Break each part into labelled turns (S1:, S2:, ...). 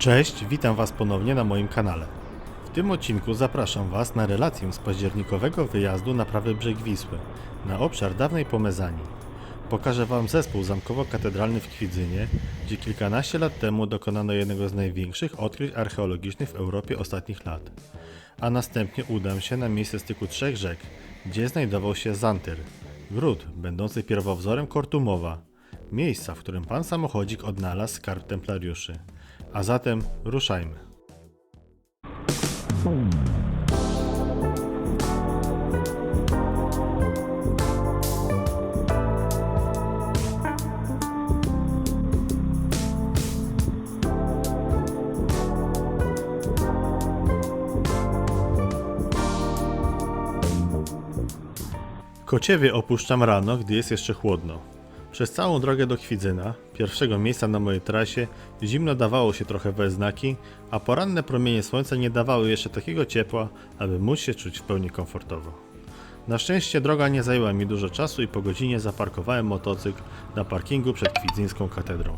S1: Cześć, witam Was ponownie na moim kanale. W tym odcinku zapraszam Was na relację z październikowego wyjazdu na prawy brzeg Wisły, na obszar dawnej Pomezanii. Pokażę Wam zespół zamkowo-katedralny w Kwidzynie, gdzie kilkanaście lat temu dokonano jednego z największych odkryć archeologicznych w Europie ostatnich lat. A następnie udam się na miejsce styku trzech rzek, gdzie znajdował się Zantyr, gród będący pierwowzorem Kortumowa, miejsca, w którym pan samochodzik odnalazł skarb templariuszy. A zatem ruszajmy. Kociewie opuszczam rano, gdy jest jeszcze chłodno. Przez całą drogę do Kwidzyna, pierwszego miejsca na mojej trasie, zimno dawało się trochę we znaki, a poranne promienie słońca nie dawały jeszcze takiego ciepła, aby móc się czuć w pełni komfortowo. Na szczęście droga nie zajęła mi dużo czasu i po godzinie zaparkowałem motocykl na parkingu przed kwidzyńską katedrą.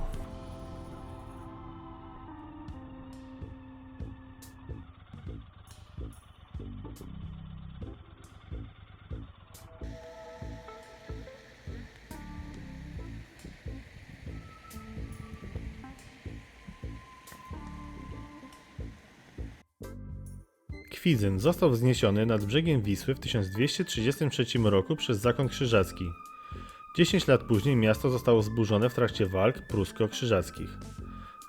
S1: Kwidzyn został wzniesiony nad brzegiem Wisły w 1233 roku przez zakon krzyżacki. 10 lat później miasto zostało zburzone w trakcie walk prusko-krzyżackich.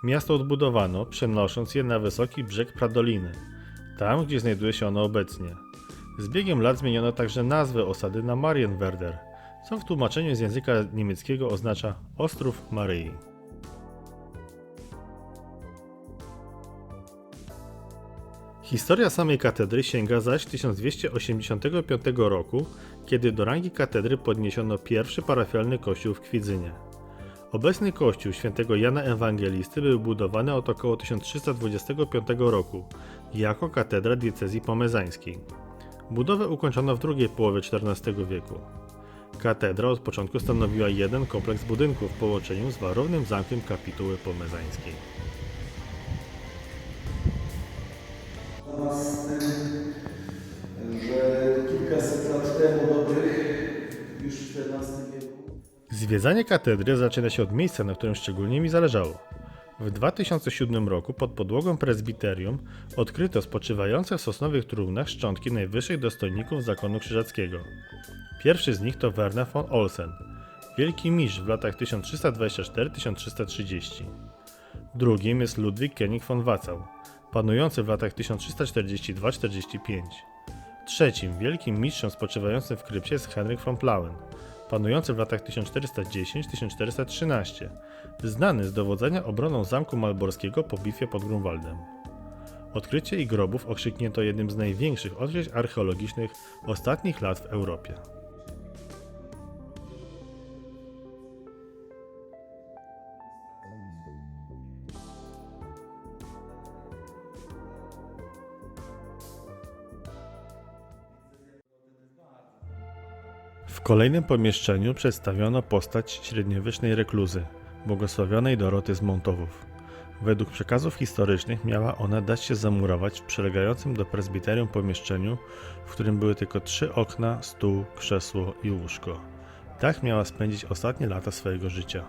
S1: Miasto odbudowano, przenosząc je na wysoki brzeg Pradoliny, tam gdzie znajduje się ono obecnie. Z biegiem lat zmieniono także nazwę osady na Marienwerder, co w tłumaczeniu z języka niemieckiego oznacza Ostrów Maryi. Historia samej katedry sięga zaś 1285 roku, kiedy do rangi katedry podniesiono pierwszy parafialny kościół w Kwidzynie. Obecny kościół świętego Jana Ewangelisty był budowany od około 1325 roku jako katedra diecezji pomezańskiej. Budowę ukończono w drugiej połowie XIV wieku. Katedra od początku stanowiła jeden kompleks budynków w połączeniu z warownym zamkiem kapituły pomezańskiej.
S2: Z tym, że kilkaset lat temu dobrych, już w XIV wieku,
S1: Zwiedzanie katedry zaczyna się od miejsca, na którym szczególnie mi zależało. W 2007 roku pod podłogą prezbiterium odkryto spoczywające w sosnowych trumnach szczątki najwyższych dostojników zakonu krzyżackiego. Pierwszy z nich to Werner von Olsen, wielki mistrz w latach 1324-1330. Drugim jest Ludwik König von Watzau, panujący w latach 1342-45. Trzecim wielkim mistrzem spoczywającym w krypcie jest Henryk von Plauen, panujący w latach 1410-1413, znany z dowodzenia obroną zamku malborskiego po bitwie pod Grunwaldem. Odkrycie ich grobów okrzyknięto jednym z największych odkryć archeologicznych ostatnich lat w Europie. W kolejnym pomieszczeniu przedstawiono postać średniowiecznej rekluzy, błogosławionej Doroty z Montowów. Według przekazów historycznych miała ona dać się zamurować w przylegającym do prezbiterium pomieszczeniu, w którym były tylko trzy okna, stół, krzesło i łóżko. Tak miała spędzić ostatnie lata swojego życia.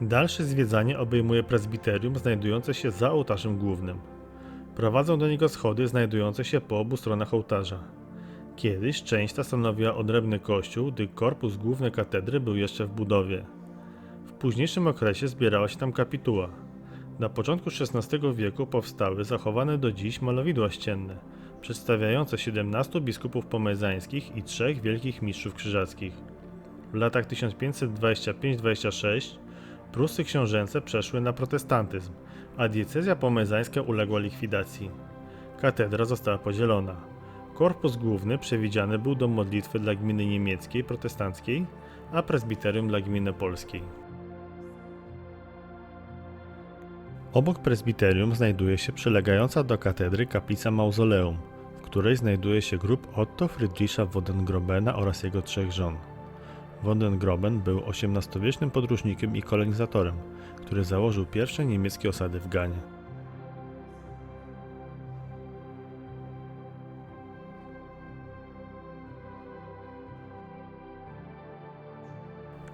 S1: Dalsze zwiedzanie obejmuje prezbiterium znajdujące się za ołtarzem głównym. Prowadzą do niego schody znajdujące się po obu stronach ołtarza. Kiedyś część ta stanowiła odrębny kościół, gdy korpus główny katedry był jeszcze w budowie. W późniejszym okresie zbierała się tam kapituła. Na początku XVI wieku powstały zachowane do dziś malowidła ścienne, przedstawiające 17 biskupów pomezańskich i trzech wielkich mistrzów krzyżackich. W latach 1525-26 Prusy książęce przeszły na protestantyzm, a diecezja pomezańska uległa likwidacji. Katedra została podzielona. Korpus główny przewidziany był do modlitwy dla gminy niemieckiej protestanckiej, a prezbiterium dla gminy polskiej. Obok prezbiterium znajduje się przylegająca do katedry kaplica mauzoleum, w której znajduje się grób Otto Friedricha Wodengrobena oraz jego trzech żon. Wodengroben był XVIII-wiecznym podróżnikiem i kolonizatorem, który założył pierwsze niemieckie osady w Ganie.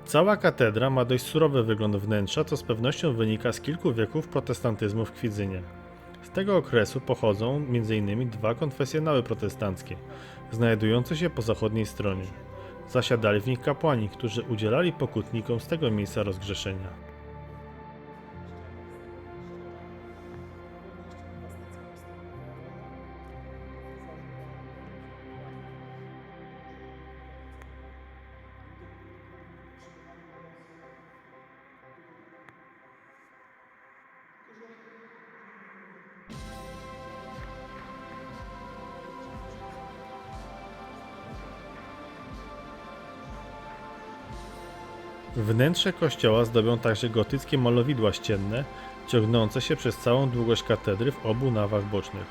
S1: Cała katedra ma dość surowy wygląd wnętrza, co z pewnością wynika z kilku wieków protestantyzmu w Kwidzynie. Z tego okresu pochodzą m.in. dwa konfesjonały protestanckie, znajdujące się po zachodniej stronie. Zasiadali w nich kapłani, którzy udzielali pokutnikom z tego miejsca rozgrzeszenia. Wnętrze kościoła zdobią także gotyckie malowidła ścienne, ciągnące się przez całą długość katedry w obu nawach bocznych.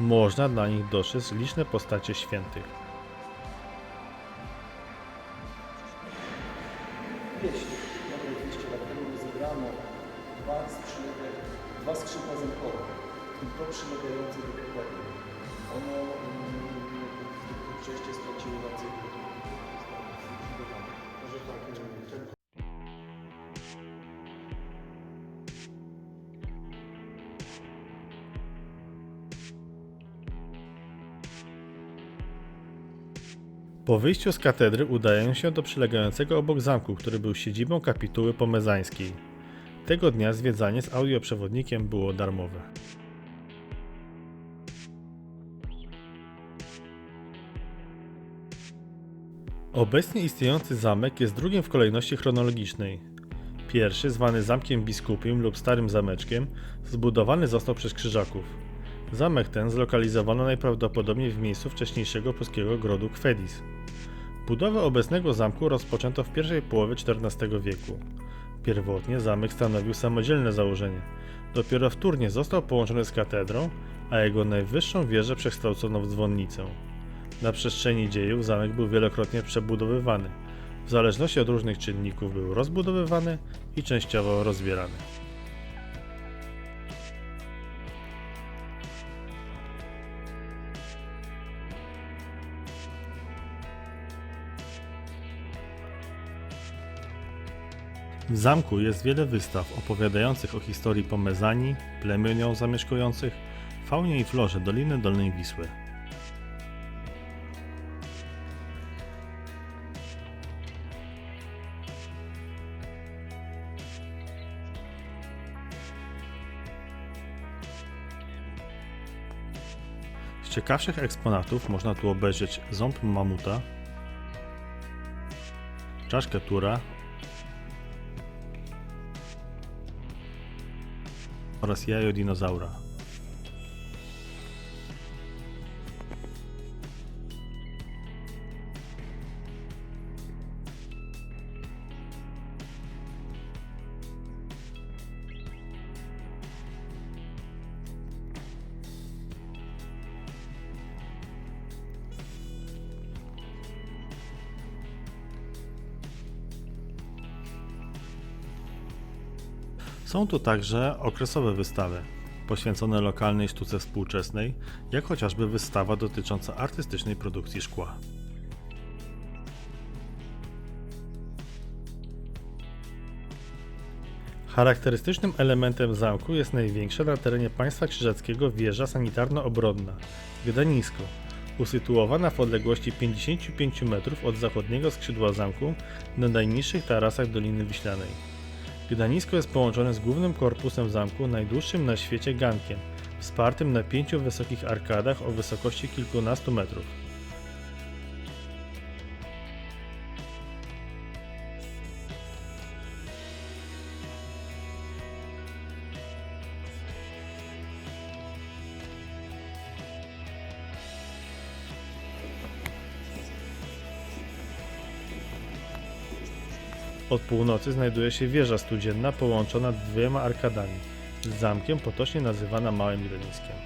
S1: Można na nich dostrzec liczne postacie świętych.
S2: Wieść. Nowe 200 lat temu rozebrano dwa skrzydła, dwa skrzydła tym to przylegające do
S1: Po wyjściu z katedry udają się do przylegającego obok zamku, który był siedzibą kapituły pomezańskiej. Tego dnia zwiedzanie z audioprzewodnikiem było darmowe. Obecnie istniejący zamek jest drugim w kolejności chronologicznej. Pierwszy, zwany Zamkiem Biskupim lub Starym Zameczkiem, zbudowany został przez Krzyżaków. Zamek ten zlokalizowano najprawdopodobniej w miejscu wcześniejszego polskiego grodu Kwedis. Budowę obecnego zamku rozpoczęto w pierwszej połowie XIV wieku. Pierwotnie zamek stanowił samodzielne założenie. Dopiero wtórnie został połączony z katedrą, a jego najwyższą wieżę przekształcono w dzwonnicę. Na przestrzeni dziejów zamek był wielokrotnie przebudowywany. W zależności od różnych czynników był rozbudowywany i częściowo rozbierany. W zamku jest wiele wystaw opowiadających o historii Pomezani, plemion ją zamieszkujących, faunie i florze Doliny Dolnej Wisły. Z ciekawszych eksponatów można tu obejrzeć ząb mamuta, czaszkę tura oraz jajo dinozaura. Są tu także okresowe wystawy, poświęcone lokalnej sztuce współczesnej, jak chociażby wystawa dotycząca artystycznej produkcji szkła. Charakterystycznym elementem zamku jest największa na terenie państwa krzyżackiego wieża sanitarno-obronna, Gdanisko, usytuowana w odległości 55 metrów od zachodniego skrzydła zamku na najniższych tarasach Doliny Wiślanej. Gdanisko jest połączone z głównym korpusem zamku, najdłuższym na świecie gankiem, wspartym na pięciu wysokich arkadach o wysokości kilkunastu metrów. Od północy znajduje się wieża studzienna połączona dwiema arkadami, z zamkiem potocznie nazywana Małym Gdaniskiem.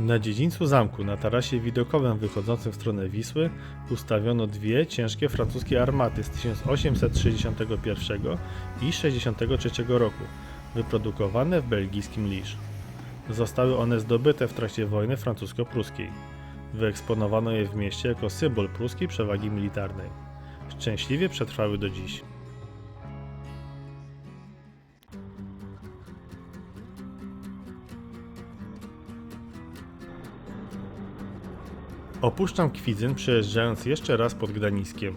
S1: Na dziedzińcu zamku, na tarasie widokowym wychodzącym w stronę Wisły, ustawiono dwie ciężkie francuskie armaty z 1861 i 63 roku, wyprodukowane w belgijskim Lisz. Zostały one zdobyte w trakcie wojny francusko-pruskiej. Wyeksponowano je w mieście jako symbol pruskiej przewagi militarnej. Szczęśliwie przetrwały do dziś. Opuszczam Kwidzyn przejeżdżając jeszcze raz pod Gdańskiem.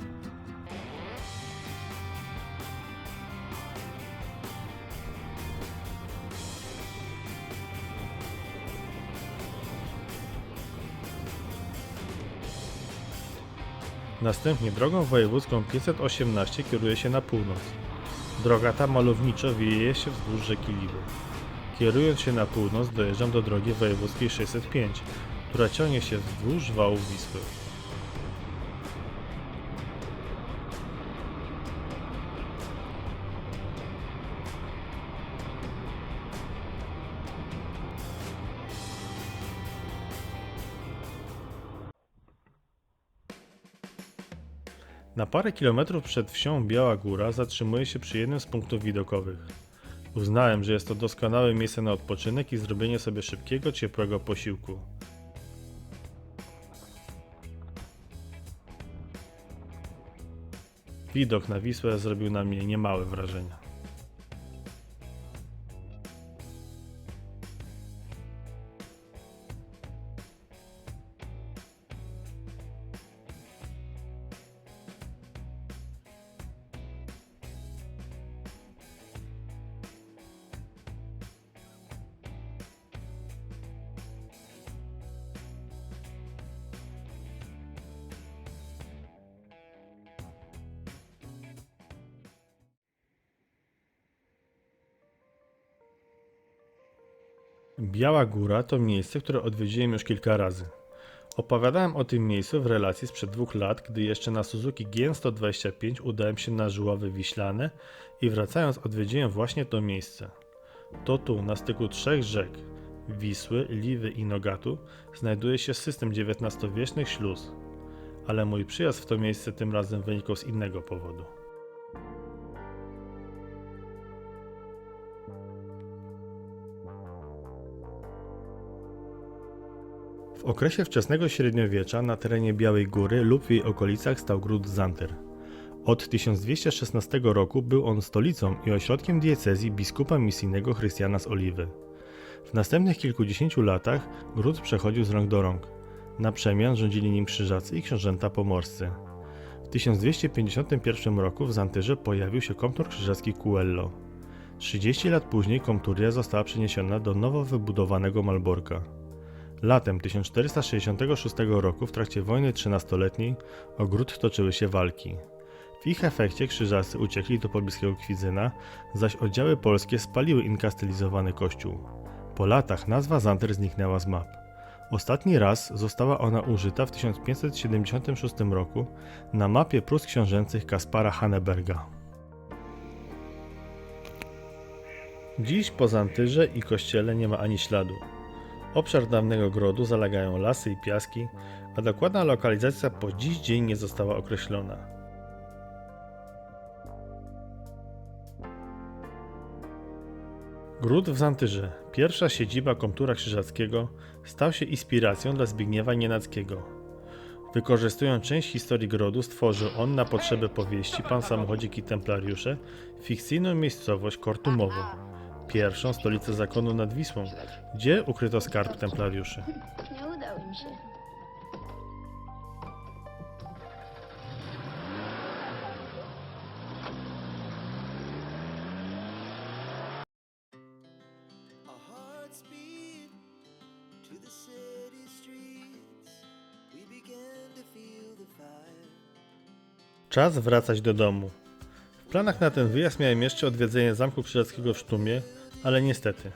S1: Następnie drogą wojewódzką 518 kieruje się na północ. Droga ta malowniczo wieje się wzdłuż rzeki Liwy. Kierując się na północ dojeżdżam do drogi wojewódzkiej 605, która ciągnie się wzdłuż wałów Wisły. Na parę kilometrów przed wsią Biała Góra zatrzymuję się przy jednym z punktów widokowych. Uznałem, że jest to doskonałe miejsce na odpoczynek i zrobienie sobie szybkiego, ciepłego posiłku. Widok na Wisłę zrobił na mnie niemałe wrażenie. Biała Góra to miejsce, które odwiedziłem już kilka razy. Opowiadałem o tym miejscu w relacji sprzed dwóch lat, gdy jeszcze na Suzuki GN125 udałem się na Żuławy Wiślane i wracając odwiedziłem właśnie to miejsce. To tu, na styku trzech rzek, Wisły, Liwy i Nogatu, znajduje się system XIX-wiecznych śluz. Ale mój przyjazd w to miejsce tym razem wynikał z innego powodu. W okresie wczesnego średniowiecza na terenie Białej Góry lub w jej okolicach stał gród Zanter. Od 1216 roku był on stolicą i ośrodkiem diecezji biskupa misyjnego Chrystiana z Oliwy. W następnych kilkudziesięciu latach gród przechodził z rąk do rąk. Na przemian rządzili nim krzyżacy i książęta pomorscy. W 1251 roku w Zantyrze pojawił się komtur krzyżacki Cuello. 30 lat później komturia została przeniesiona do nowo wybudowanego Malborka. Latem 1466 roku w trakcie wojny trzynastoletniej o gród toczyły się walki. W ich efekcie krzyżacy uciekli do pobliskiego Kwidzyna, zaś oddziały polskie spaliły inkastylizowany kościół. Po latach nazwa Zanter zniknęła z map. Ostatni raz została ona użyta w 1576 roku na mapie Prus książęcych Kaspara Hanneberga. Dziś po Zantyrze i kościele nie ma ani śladu. Obszar dawnego grodu zalegają lasy i piaski, a dokładna lokalizacja po dziś dzień nie została określona. Gród w Zantyrze, pierwsza siedziba komtura krzyżackiego, stał się inspiracją dla Zbigniewa Nienackiego. Wykorzystując część historii grodu, stworzył on na potrzeby powieści Pan Samochodzik i Templariusze fikcyjną miejscowość Kortumowo, pierwszą stolicę zakonu nad Wisłą, gdzie ukryto skarb templariuszy.
S3: Nie udało mi się.
S1: Czas wracać do domu. Planach na ten wyjazd miałem jeszcze odwiedzenie Zamku Krzyżackiego w Sztumie, ale niestety.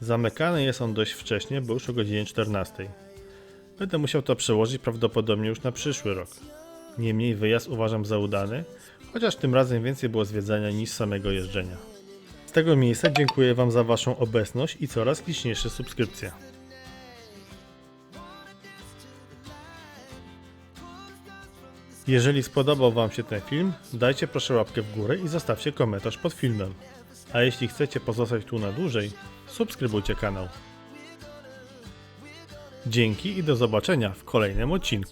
S1: Zamykany jest on dość wcześnie, bo już o godzinie 14. Będę musiał to przełożyć prawdopodobnie już na przyszły rok. Niemniej wyjazd uważam za udany, chociaż tym razem więcej było zwiedzania niż samego jeżdżenia. Z tego miejsca dziękuję Wam za Waszą obecność i coraz liczniejsze subskrypcje. Jeżeli spodobał Wam się ten film, dajcie proszę łapkę w górę i zostawcie komentarz pod filmem. A jeśli chcecie pozostać tu na dłużej, subskrybujcie kanał. Dzięki i do zobaczenia w kolejnym odcinku.